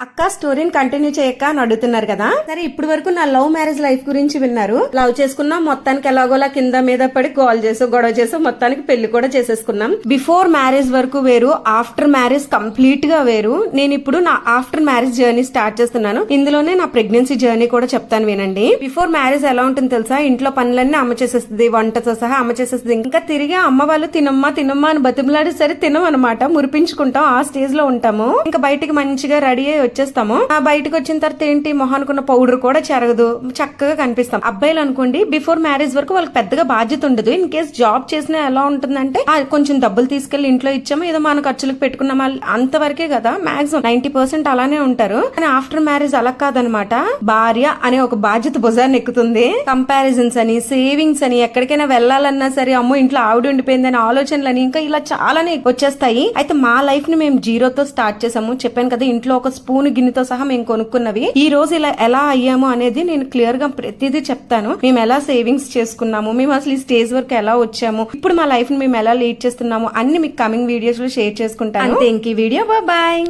a అక్క స్టోరీని continue చేయక్క అని అడుగుతున్నారు కదా. సరే ఇప్పటి వరకు నా లవ్ మ్యారేజ్ లైఫ్ గురించి విన్నారు. లవ్ చేసుకున్నా మొత్తానికి ఎలాగోలా కింద మీద పడి గోల్ చేసి గొడవ చేసో మొత్తానికి పెళ్ళి కూడా చేసేసుకున్నాం. బిఫోర్ మ్యారేజ్ వరకు వేరు ఆఫ్టర్ మ్యారేజ్ కంప్లీట్గా వేరు. నేను ఇప్పుడు నా ఆఫ్టర్ మ్యారేజ్ జర్నీ స్టార్ట్ చేస్తున్నాను. ఇందులోనే నా ప్రెగ్నెన్సీ జర్నీ కూడా చెప్తాను వినండి. బిఫోర్ మ్యారేజ్ ఎలా ఉంటుంది తెలుసా? ఇంట్లో పనులన్నీ అమ్మ చేసేస్తుంది వంటతో సహా అమ్మ చేసేస్తుంది. ఇంకా తిరిగి అమ్మ వాళ్ళు తినమ్మా తినమ్మా అని బతిమలాడి సరే తినం అనమాట మురిపించుకుంటాం ఆ స్టేజ్లో ఉంటాము. ఇంకా బయటికి మంచిగా రెడీ అయ్యి వచ్చేసి ఆ బయటకు వచ్చిన తర్వాత ఏంటి మొహానుకున్న పౌడర్ కూడా చెరగదు. చక్కగా కనిపిస్తాం. అబ్బాయిలు అనుకోండి బిఫోర్ మ్యారేజ్ వరకు వాళ్ళకి పెద్దగా బాధ్యత ఉండదు. ఇన్ కేస్ జాబ్ చేసినా ఎలా ఉంటుందంటే ఆ, కొంచెం డబ్బులు తీసుకెళ్ళి ఇంట్లో ఇచ్చాము ఏదో మన ఖర్చులకు పెట్టుకున్నామా అంతవరకే కదా మాక్సిమం నైన్టీ పర్సెంట్ అలానే ఉంటారు. కానీ ఆఫ్టర్ మ్యారేజ్ అలా కాదనమాట. భార్య అనే ఒక బాధ్యత భుజాన్ని ఎక్కుతుంది. కంపారిజన్స్ అని సేవింగ్స్ అని ఎక్కడికైనా వెళ్ళాలన్నా సరే అమ్మో ఇంట్లో ఆవిడ ఉండిపోయిందని ఆలోచనలు అని ఇంకా ఇలా చాలానే వచ్చేస్తాయి. అయితే మా లైఫ్ని మేము జీరోతో స్టార్ట్ చేసాము చెప్పాను కదా ఇంట్లో ఒక స్పూన్ గిన్నెతో సహా మేము కొనుక్కున్నవి. ఈ రోజు ఇలా ఎలా అయ్యాము అనేది నేను క్లియర్గా ప్రతిదీ చెప్తాను. మేము ఎలా సేవింగ్స్ చేసుకున్నాము? మేము అసలు ఈ స్టేజ్ వరకు ఎలా వచ్చాము? ఇప్పుడు మా లైఫ్ని మేము ఎలా లీడ్ చేస్తున్నాము? అన్ని మీకు కమింగ్ వీడియోస్లో షేర్ చేసుకుంటాను. ఇంక ఈ వీడియో బాయ్